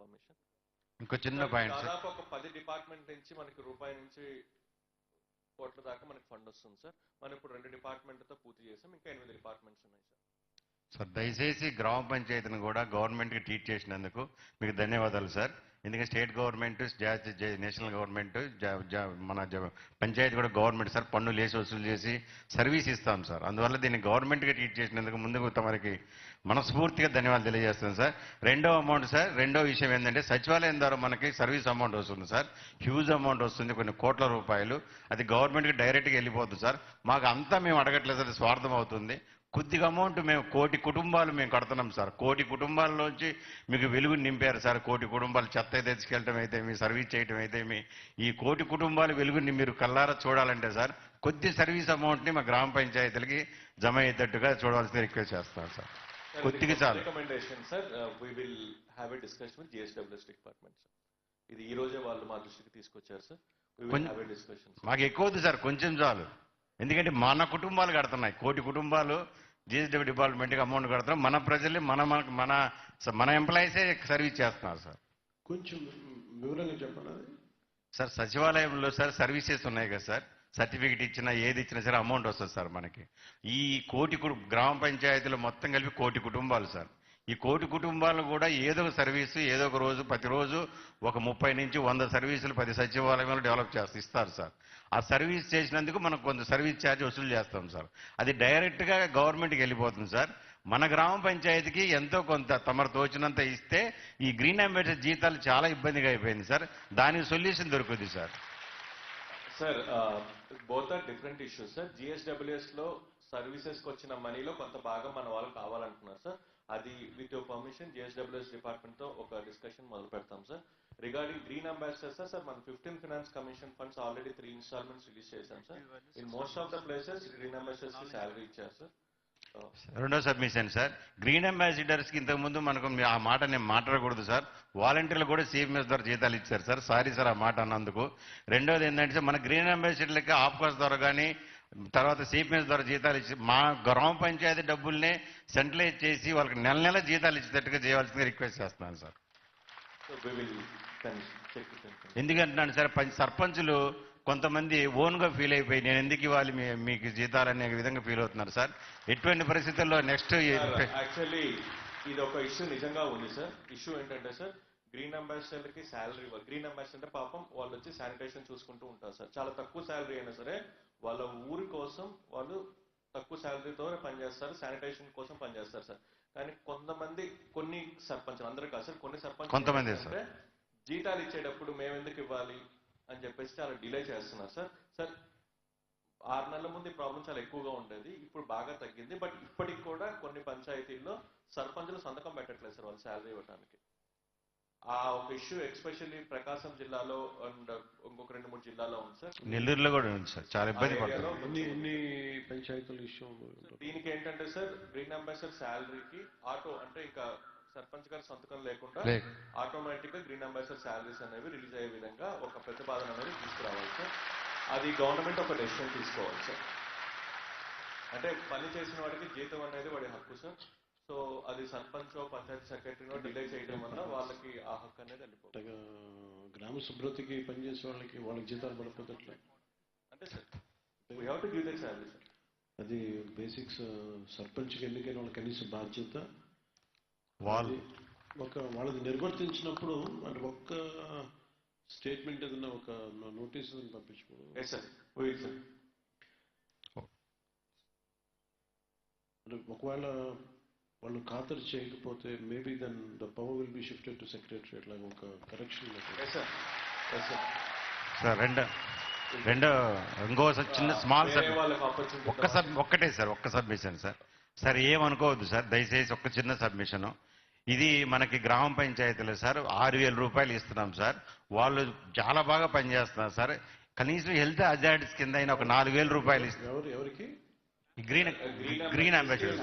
Permission ఇంకో చిన్న point sir. దాదాపు ఒక పది డిపార్ట్మెంట్ నుంచి మనకి రూపాయి నుంచి కోట్ల దాకా మనకి ఫండ్ వస్తుంది సార్. మనం ఇప్పుడు రెండు డిపార్ట్మెంట్తో పూర్తి చేసాం ఇంకా ఎనిమిది డిపార్ట్మెంట్స్ ఉన్నాయి సార్. సార్ దయచేసి గ్రామ పంచాయతీని కూడా గవర్నమెంట్కి ట్రీట్ చేసినందుకు మీకు ధన్యవాదాలు సార్. ఎందుకంటే స్టేట్ గవర్నమెంట్ జాతీయ జ- నేషనల్ గవర్నమెంట్ మన పంచాయతీ కూడా గవర్నమెంట్ సార్ పన్నులు వేసి వసూలు చేసి సర్వీస్ ఇస్తాం సార్. అందువల్ల దీన్ని గవర్నమెంట్గా ట్రీట్ చేసినందుకు ముందుకు తమరికి మనస్ఫూర్తిగా ధన్యవాదాలు తెలియజేస్తాను సార్. రెండో అమౌంట్ సార్ రెండో విషయం ఏంటంటే సచివాలయం ద్వారా మనకి సర్వీస్ అమౌంట్ వస్తుంది సార్. హ్యూజ్ అమౌంట్ వస్తుంది కొన్ని కోట్ల రూపాయలు. అది గవర్నమెంట్కి డైరెక్ట్గా వెళ్ళిపోతుంది సార్. మాకు అంతా మేము అడగట్లేదు సార్ స్వార్థం అవుతుంది కొద్దిగా అమౌంట్ మేము కోటి కుటుంబాలు మేము కడుతున్నాం సార్. కోటి కుటుంబాల్లోంచి మీకు వెలుగు నింపారు సార్. కోటి కుటుంబాలు చెత్త తెచ్చుకెళ్ళటం అయితే మీ సర్వీస్ చేయటం అయితే మీ ఈ కోటి కుటుంబాలు వెలుగుని మీరు కల్లారా చూడాలంటే సార్ కొద్ది సర్వీస్ అమౌంట్ని మా గ్రామ పంచాయతీలకి జమ అయ్యేటట్టుగా చూడవలసిన రిక్వెస్ట్ చేస్తాను సార్. కొద్దిగా చాలు. Recommendation sir we will have a discussion with GSWS department sir ఇది ఈ రోజే వాళ్ళు మా దృష్టికి తీసుకొచ్చారు సార్ మాకు ఎక్కువ సార్ కొంచెం చాలు. ఎందుకంటే మన కుటుంబాలు కడుతున్నాయి. కోటి కుటుంబాలు జిఎస్డబ్ల్యూ డిపార్ట్మెంట్కి అమౌంట్ కడుతున్నాం. మన ప్రజల్ని మన మన మన మన ఎంప్లాయీసే సర్వీస్ చేస్తున్నారు సార్. కొంచెం వివరంగా చెప్పండి అది. సార్ సచివాలయంలో సార్ సర్వీసెస్ ఉన్నాయి కదా సార్. సర్టిఫికెట్ ఇచ్చినా ఏది ఇచ్చినా సరే అమౌంట్ వస్తుంది సార్ మనకి. ఈ కోటి గ్రామ పంచాయతీలు మొత్తం కలిపి కోటి కుటుంబాలు సార్. ఈ కోటి కుటుంబాలు కూడా ఏదో ఒక సర్వీసు ఏదో ఒక రోజు ప్రతిరోజు ఒక ముప్పై నుంచి వంద సర్వీసులు పది సచివాలయంలో డెవలప్ చేస్తారు ఇస్తారు సార్. ఆ సర్వీస్ చేసినందుకు మనం కొంత సర్వీస్ ఛార్జ్ వసూలు చేస్తాం సార్. అది డైరెక్ట్గా గవర్నమెంట్కి వెళ్ళిపోతుంది సార్. మన గ్రామ పంచాయతీకి ఎంతో కొంత తమరు తోచినంత ఇస్తే ఈ గ్రీన్ అంబేద్కర్ జీతాలు చాలా ఇబ్బందిగా అయిపోయింది సార్. దానికి సొల్యూషన్ దొరుకుతుంది sir. Sir both are different issues sir జిఎస్డబ్ల్యూఎస్లో సర్వీసెస్కి వచ్చిన మనీలో కొంత భాగం మన వాళ్ళు కావాలంటున్నారు సార్. అది విత్ యువర్ పర్మిషన్ జిఎస్డబ్ల్యూఎస్ డిపార్ట్మెంట్తో ఒక డిస్కషన్ మొదలు పెడతాం sir. Regarding green ambassador sir sir మన fifteen finance commission funds already three installments release చేశాం sir. In most of the places green అంబాసిడర్స్కి salary ఇచ్చారు సార్. రెండో సబ్మిషన్ సార్. గ్రీన్ అంబాసిడర్స్కి ఇంతకుముందు మనకు ఆ మాట నేను మాట్లాడకూడదు సార్. వాలంటీర్లు కూడా సిఎంఎస్ ద్వారా జీతాలు ఇచ్చారు సార్. సారీ సార్ ఆ మాట అన్నందుకు. రెండోది ఏంటంటే సార్ మన గ్రీన్ అంబాసిడర్లకి ఆఫ్కోర్స్ ద్వారా కానీ తర్వాత సిపిఎస్ ద్వారా జీతాలు ఇచ్చి మా గ్రామ పంచాయతీ డబ్బుల్నే సెంట్రలైజ్ చేసి వాళ్ళకి నెల నెల జీతాలు ఇచ్చేటట్టుగా చేయవలసిందిగా రిక్వెస్ట్ చేస్తున్నాను సార్. ఎందుకంటున్నాను సార్ సర్పంచులు కొంతమంది ఓన్గా ఫీల్ అయిపోయి నేను ఎందుకు ఇవ్వాలి మీకు జీతాలు అనే విధంగా ఫీల్ అవుతున్నారు సార్? ఎటువంటి పరిస్థితుల్లో నెక్స్ట్ యాక్చువల్లీ ఇది ఒక ఇష్యూ నిజంగా ఉంది సార్ ఇష్యూ ఏంటంటే సార్ గ్రీన్ అంబాసిడర్కి శాలరీ గ్రీన్ అంబాసిడర్ అంటే పాపం వాళ్ళు వచ్చి శానిటేషన్ చూసుకుంటూ ఉంటారు సార్. చాలా తక్కువ శాలరీ అయినా సరే వాళ్ళ ఊరి కోసం వాళ్ళు తక్కువ శాలరీతో పనిచేస్తారు శానిటేషన్ కోసం పనిచేస్తారు సార్. కానీ కొంతమంది కొన్ని సర్పంచ్ అందరూ కాదు సార్ కొన్ని సర్పంచ్ కొంతమంది జీతాలు ఇచ్చేటప్పుడు మేము ఎందుకు ఇవ్వాలి అని చెప్పేసి చాలా డిలే చేస్తున్నారు సార్. సార్ ఆరు నెలల ముందు ఈ ప్రాబ్లం చాలా ఎక్కువగా ఉండేది ఇప్పుడు బాగా తగ్గింది బట్ ఇప్పటికి కూడా కొన్ని పంచాయతీల్లో సర్పంచులు సంతకం పెట్టట్లేదు సార్ వాళ్ళు శాలరీ ఇవ్వడానికి ఆ ఒక ఇష్యూ ఎక్స్పెషల్లీ ప్రకాశం జిల్లాలో అండ్ ఇంకొక రెండు మూడు జిల్లాలో ఉంది సార్. నెల్లూరులో కూడా ఉంది సార్. చాలా ఇబ్బంది పడుతుంది. విషయం దీనికి ఏంటంటే సార్ గ్రీన్ అంబాసిడర్ శాలరీకి ఆటో అంటే ఇంకా సర్పంచ్ గారి సంతకం లేకుండా. ఆటోమేటిక్గా గ్రీన్ అంబాసిడర్ శాలరీస్ అనేవి రిలీజ్ అయ్యే విధంగా ఒక ప్రతిపాదన అనేది తీసుకురావాలి సార్. అది గవర్నమెంట్ ఒక డెసిషన్ తీసుకోవాలి సార్. అంటే పని చేసిన వాడికి జీతం అనేది వాడి హక్కు సార్. సో అది సర్పంచ్ పంచాయతీ సెక్రటరీనో డిలే చేయడం వల్ల వాళ్ళకి ఆ హక్కు అనేది వెళ్ళిపోతుంది. గ్రామ శుభ్రతకి పనిచేసే వాళ్ళకి వాళ్ళకి జీతాలు పడిపోతట్లే. అంటే sir we to give that sir అది బేసిక్స్ సర్పంచ్కి ఎన్నికైన వాళ్ళ కనీస బాధ్యత. వాళ్ళు. ఒక వాళ్ళది నిర్వర్తించినప్పుడు అంటే ఒక్క స్టేట్మెంట్ ఏదైనా ఒక నోటీస్ పంపించకూడదు ఎస్ సార్ అంటే ఒకవేళ వాళ్ళు ఖాతరు చేయకపోతే maybe then the power will be shifted to secretary అట్లా ఒక correction sir yes sir sir రెండో రెండో ఇంకో చిన్న స్మాల్ ఒక్క సబ్ ఒక్కటే సార్ ఒక్క సబ్మిషన్ సార్ సార్ ఏమనుకోవద్దు సార్ దయచేసి ఒక్క చిన్న సబ్మిషను ఇది మనకి గ్రామ పంచాయతీలో సార్ ఆరు వేల రూపాయలు ఇస్తున్నాం సార్ వాళ్ళు చాలా బాగా పనిచేస్తున్నారు సార్ కనీసం హెల్త్ అజార్డ్స్ కింద అయినా ఒక నాలుగు వేల రూపాయలు ఇస్తారు ఎవరు ఎవరికి? Green green green ambassador